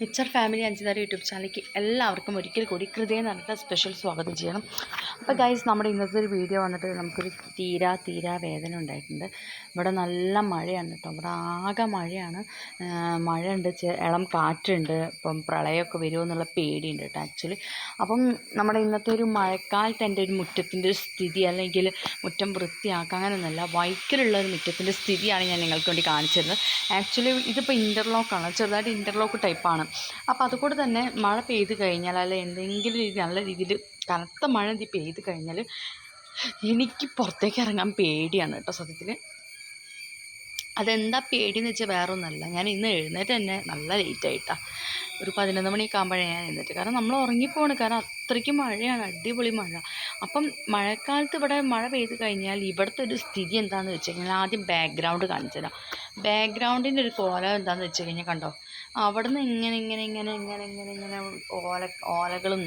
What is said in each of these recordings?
മിച്ചർ family അഞ്ചുതാര YouTube ചാനലിലേക്ക് എല്ലാവർക്കും ഒരിക്കൽ കൂടി ഹൃദയം നടത്ത സ്പെഷ്യൽ സ്വാഗതം ചെയ്യണം. അപ്പോൾ ഗൈസ് നമ്മുടെ ഇന്നത്തെ ഒരു വീഡിയോ വന്നിട്ട് നമുക്കൊരു തീരാ തീരാ വേദന ഉണ്ടായിട്ടുണ്ട്. ഇവിടെ നല്ല മഴയാണ് കേട്ടോ ഇവിടെ ആകെ മഴയാണ്. മഴയുണ്ട് ഇളം കാറ്റുണ്ട് ഇപ്പം പ്രളയമൊക്കെ വരുമോ എന്നുള്ള പേടിയുണ്ട് കേട്ടോ ആക്ച്വലി അപ്പം നമ്മുടെ ഇന്നത്തെ ഒരു മഴക്കാലത്ത് എന്റെ ഒരു മുറ്റത്തിന്റെ ഒരു സ്ഥിതി അല്ലെങ്കിൽ മുറ്റം വൃത്തിയാക്കുക അങ്ങനെയൊന്നുമല്ല വൈക്കലുള്ള ഒരു മുറ്റത്തിന്റെ സ്ഥിതിയാണ് ഞാൻ നിങ്ങൾക്ക് വേണ്ടി കാണിച്ചിരുന്നത് ആക്ച്വലി ഇതിപ്പോൾ ഇന്റർലോക്കാണ് ചെറുതായിട്ട് ഇന്റർലോക്ക് ടൈപ്പാണ് അപ്പോൾ അതുകൂടെ തന്നെ മഴ പെയ്ത് കഴിഞ്ഞാൽ അല്ല എന്തെങ്കിലും രീതി നല്ല രീതിയിൽ കനത്ത മഴ ഇത് പെയ്ത് കഴിഞ്ഞാൽ എനിക്ക് പുറത്തേക്ക് ഇറങ്ങാൻ പേടിയാണ് കേട്ടോ സത്യത്തിൽ അതെന്താ പേടിയെന്ന് വെച്ചാൽ വേറെ ഞാൻ ഇന്ന് എഴുന്നേറ്റ് തന്നെ നല്ല ലേറ്റ് ആയിട്ടാണ് ഒരു പതിനൊന്ന് മണിയൊക്കെ ആകുമ്പോഴേ ഞാൻ എഴുന്നേറ്റ്. കാരണം നമ്മൾ ഉറങ്ങിപ്പോണ് കാരണം അത്രയ്ക്ക് മഴയാണ്. അടിപൊളി മഴ. അപ്പം മഴക്കാലത്ത് ഇവിടെ മഴ പെയ്ത് കഴിഞ്ഞാൽ ഇവിടുത്തെ ഒരു സ്ഥിതി എന്താണെന്ന് വെച്ച് കഴിഞ്ഞാൽ ആദ്യം ബാക്ക്ഗ്രൗണ്ട് കാണിച്ചു തരാം ബാക്ക്ഗ്രൗണ്ടിന്റെ ഒരു കോലം എന്താണെന്ന് വെച്ച് കഴിഞ്ഞാൽ കണ്ടോ? അവിടുന്ന് ഇങ്ങനെ ഇങ്ങനെ ഇങ്ങനെ ഇങ്ങനെ ഇങ്ങനെ ഇങ്ങനെ ഓല ഓലകളും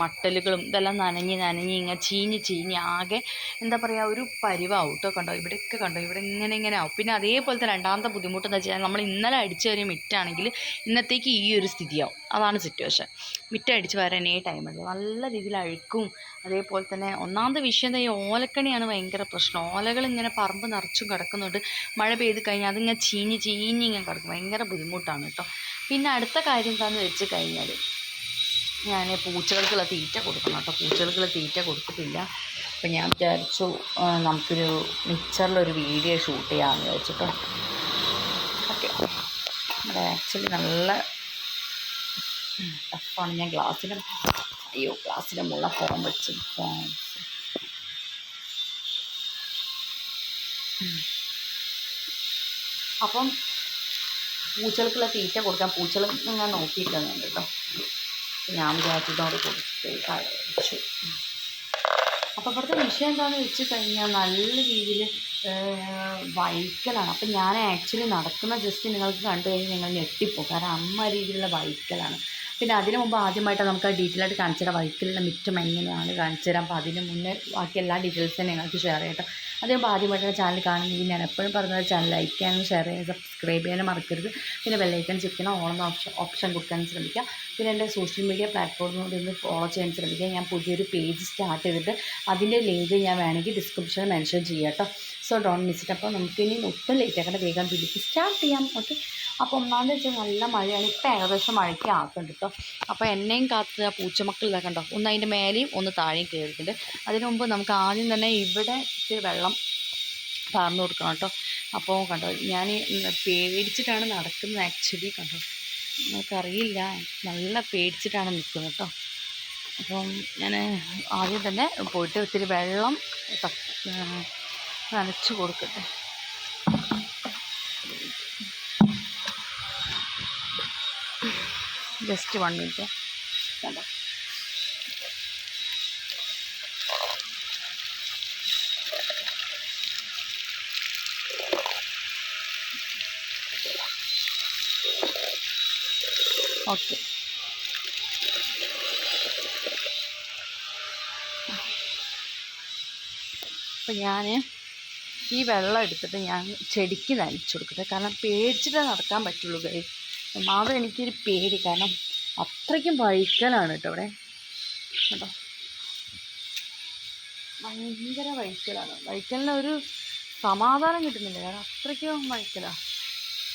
മട്ടലുകളും ഇതെല്ലാം നനഞ്ഞ് നനഞ്ഞ് ഇങ്ങനെ ചീഞ്ഞ് ചീഞ്ഞ് ആകെ എന്താ പറയുക ഒരു പരിവാവും കേട്ടോ കണ്ടോ? ഇവിടെയൊക്കെ കണ്ടോ? ഇവിടെ ഇങ്ങനെ ഇങ്ങനെ ആവും. പിന്നെ അതേപോലത്തെ രണ്ടാമത്തെ ബുദ്ധിമുട്ട് എന്താ വെച്ചാൽ നമ്മൾ ഇന്നലെ അടിച്ച് ഒരു മിറ്റാണെങ്കിൽ ഇന്നത്തേക്ക് ഈ ഒരു സ്ഥിതിയാവും. അതാണ് സിറ്റുവേഷൻ മിറ്റ അടിച്ച് വരാനേ ടൈമുണ്ട് നല്ല രീതിയിൽ അഴുക്കും അതേപോലെ തന്നെ ഒന്നാമത്തെ വിഷയം ഈ ഓലക്കണിയാണ് ഭയങ്കര പ്രശ്നം. ഓലകൾ ഇങ്ങനെ പറമ്പ് നിറച്ചും കിടക്കുന്നുണ്ട്. മഴ പെയ്ത് കഴിഞ്ഞാൽ അതിങ്ങനെ ചീഞ്ഞ് ചീഞ്ഞ് ഇങ്ങനെ കിടക്കും. ഭയങ്കര ബുദ്ധിമുട്ടാണ് കേട്ടോ. പിന്നെ അടുത്ത കാര്യം എന്താണെന്ന് വെച്ച് കഴിഞ്ഞാൽ ഞാൻ പൂച്ചകൾക്കുള്ള തീറ്റ കൊടുക്കണം കേട്ടോ. പൂച്ചകൾക്കുള്ള തീറ്റ കൊടുത്തിട്ടില്ല. അപ്പം ഞാൻ വിചാരിച്ചു നമുക്കൊരു മിക്സറിലൊരു വീഡിയോ ഷൂട്ട് ചെയ്യാമെന്ന് വിചാരിച്ചിട്ടോ. ഓക്കെ. ഇവിടെ ആക്ച്വലി നല്ല ടഫാണ് ഞാൻ ഗ്ലാസ്സിന്റെ അയ്യോ ക്ലാസ്സിലെ മുള്ള ഫോൺ വെച്ച് അപ്പം പൂച്ചകൾക്കുള്ള തീറ്റ കൊടുക്കാൻ പൂച്ചകൾ ഞാൻ നോക്കിയിട്ടുണ്ട് കേട്ടോ. ഞാൻ വിചാരിച്ചതോട് കൊടുത്ത് കഴിച്ചു അപ്പോൾ ഇവിടുത്തെ വിഷയം എന്താണെന്ന് വെച്ച് കഴിഞ്ഞാൽ നല്ല രീതിയിൽ വൈക്കലാണ്. അപ്പം ഞാൻ ആക്ച്വലി നടക്കുന്ന ജസ്റ്റ് നിങ്ങൾക്ക് കണ്ടു കഴിഞ്ഞാൽ നിങ്ങൾ ഞെട്ടിപ്പോകും കാരണം അമ്മ രീതിയിലുള്ള വൈക്കലാണ്. പിന്നെ അതിന് മുമ്പ് ആദ്യമായിട്ട് നമുക്ക് ആ ഡീറ്റെയിൽ ആയിട്ട് കാണിച്ചു തരാം. വൈക്കലിന്റെ മിറ്റം എങ്ങനെയാണ് കാണിച്ചു തരാം. അപ്പോൾ അതിന് മുന്നേ ബാക്കി എല്ലാ ഡീറ്റെയിൽസും നിങ്ങൾക്ക് ഷെയർ ചെയ്യട്ടെ അതിന് മുമ്പ് ആദ്യമായിട്ടുള്ള ചാനൽ കാണുന്നെങ്കിൽ ഞാൻ എപ്പോഴും പറഞ്ഞ ചാനൽ ലൈക്ക് ചെയ്യാനും ഷെയർ ചെയ്യാനും സബ്സ്ക്രൈബ് ചെയ്യാനും മറക്കരുത്. പിന്നെ ബെല്ലൈക്കൺ ചിക്കണം ഓണെന്ന ഓപ്ഷൻ ഓപ്ഷൻ കൊടുക്കാൻ ശ്രമിക്കുക. പിന്നെ എന്റെ സോഷ്യൽ മീഡിയ പ്ലാറ്റ്ഫോമിലൂടെ ഒന്ന് ഫോളോ ചെയ്യാൻ ശ്രമിക്കുക. ഞാൻ പുതിയൊരു പേജ് സ്റ്റാർട്ട് ചെയ്തിട്ട് അതിന്റെ ലിങ്ക് ഞാൻ വേണമെങ്കിൽ ഡിസ്ക്രിപ്ഷനിൽ മെൻഷൻ ചെയ്യാം കേട്ടോ. സോ ഡോൺ മിസ് ഇറ്റ് അപ്പോൾ നമുക്കിനി ഒട്ടും ലേറ്റ് ആക്കേണ്ട. വേഗം വീട്ടിലേക്ക് സ്റ്റാർട്ട് ചെയ്യാം. ഓക്കെ അപ്പോൾ ഒന്നാമത് വെച്ചാൽ നല്ല മഴയാണ്. ഇപ്പം ഏകദേശം മഴയ്ക്ക് ആക്കുന്നുണ്ട് കേട്ടോ അപ്പോൾ എന്നെയും കാത്ത് ആ പൂച്ചമക്കൾ കണ്ടോ? ഒന്ന് അതിന്റെ മേലെയും ഒന്ന് താഴെയും കയറിയിട്ടുണ്ട്. അതിനു മുമ്പ് നമുക്ക് ആദ്യം തന്നെ ഇവിടെ ഇത്തിരി വെള്ളം പാർന്നു കൊടുക്കണം കേട്ടോ അപ്പോൾ കണ്ടോ ഞാൻ പേടിച്ചിട്ടാണ് നടക്കുന്നത് ആക്ച്വലി കണ്ടോ? നമുക്കറിയില്ല നല്ല പേടിച്ചിട്ടാണ് നിൽക്കുന്നത് കേട്ടോ അപ്പം ഞാൻ ആദ്യം തന്നെ പോയിട്ട് ഇത്തിരി വെള്ളം നനച്ച് കൊടുക്കട്ടെ. Just one minute. കണ്ടോ? ഓക്കെ. അപ്പം ഞാൻ ഈ വെള്ളം എടുത്തിട്ട് ഞാൻ ചെടിക്ക് നനച്ചു കൊടുക്കട്ടെ. കാരണം പേടിച്ചിട്ടേ നടക്കാൻ പറ്റുള്ളൂ കൈ ഒന്നാമത് എനിക്കൊരു പേടി. കാരണം അത്രയ്ക്കും വഴിക്കലാണ് കേട്ടോ ഇവിടെ. കേട്ടോ? ഭയങ്കര വഴിക്കലാണ്. വഴിക്കലിന് ഒരു സമാധാനം കിട്ടുന്നില്ല. കാരണം അത്രയ്ക്കും വഴിക്കലാണ്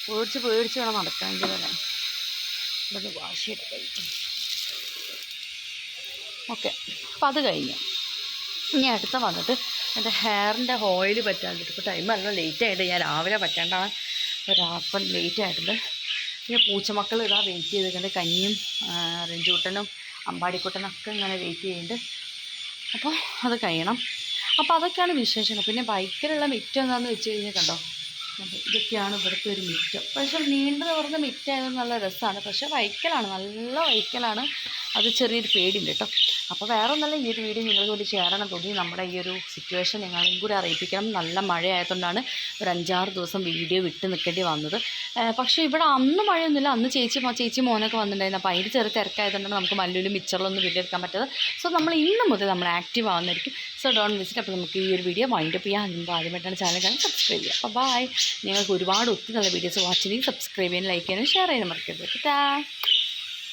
പേടിച്ച് പേടിച്ച് വേണം നടക്കാമെങ്കിൽ തന്നെ ഇവിടെ വാശിയിട്ട് കഴിക്കും. ഓക്കെ. അപ്പം അത് കഴിഞ്ഞു. ഇനി അടുത്ത വന്നിട്ട് എന്റെ ഹെയറിന്റെ ഓയിൽ പറ്റാണ്ടിട്ട് ഇപ്പോൾ ടൈം അല്ല. ലേറ്റ് ആയിട്ട് ഞാൻ രാവിലെ പറ്റാണ്ടാണ്. ഒരാപ്പം ലേറ്റ് ആയിട്ടുണ്ട്. പിന്നെ പൂച്ചമക്കൾ ഇതാ വെയിറ്റ് ചെയ്തിട്ടുണ്ട് കഞ്ഞിയും രഞ്ജൂട്ടനും അമ്പാടിക്കുട്ടനും ഒക്കെ ഇങ്ങനെ വെയിറ്റ് ചെയ്യുന്നുണ്ട്. അപ്പോൾ അത് കഴിയണം. അപ്പോൾ അതൊക്കെയാണ് വിശേഷങ്ങൾ. പിന്നെ ബൈക്കിലുള്ള മിറ്റം എന്താണെന്ന് വെച്ച് കഴിഞ്ഞാൽ കണ്ടോ? ഇതൊക്കെയാണ് ഇവിടുത്തെ ഒരു മിറ്റം പക്ഷേ നീണ്ടു തുറന്ന മിറ്റായത് നല്ല രസമാണ്. പക്ഷേ വൈക്കലാണ്. നല്ല വൈക്കലാണ്. അത് ചെറിയൊരു പേടിയുണ്ട് കേട്ടോ. അപ്പോൾ വേറെ ഒന്നല്ല ഈ ഒരു വീഡിയോ നിങ്ങൾക്ക് വേണ്ടി ചേരണം തോന്നി. നമ്മുടെ ഈ ഒരു സിറ്റുവേഷൻ ഞങ്ങളും കൂടി അറിയിപ്പിക്കണം. നല്ല മഴയായതുകൊണ്ടാണ് ഒരു അഞ്ചാറ് ദിവസം വീഡിയോ വിട്ട് നിൽക്കേണ്ടി വന്നത്. പക്ഷേ ഇവിടെ അന്ന് മഴയൊന്നുമില്ല. അന്ന് ചേച്ചി ചേച്ചി മോനൊക്കെ വന്നിട്ടുണ്ടായിരുന്നു. അപ്പോൾ അതിന് ചെറിയ തിരക്കായതുകൊണ്ടാണ് നമുക്ക് മല്ലൂലും മിച്ചറിലൊന്നും വീഡിയോ എടുക്കാൻ പറ്റാതെ സോ നമ്മൾ ഇന്ന് മുതൽ നമ്മൾ ആക്റ്റീവ് ആവുന്നതായിരിക്കും. സോ ഡോൺ വിസിറ്റ് അപ്പോൾ നമുക്ക് ഈ ഒരു വീഡിയോ വൈൻഡപ്പ് ചെയ്യാം. അതിന് ആദ്യമായിട്ടാണ് ചാനൽ കാണാൻ സബ്സ്ക്രൈബ് ചെയ്യുക അപ്പോൾ ബായ് നിങ്ങൾക്ക് ഒരുപാട് ഒത്തിരി നല്ല വീഡിയോസ് വാച്ച് ചെയ്യും സബ്സ്ക്രൈബ് ചെയ്യാനും ലൈക്ക് ചെയ്യാനും ഷെയർ ചെയ്യാനും മറക്കരുത്. ടാ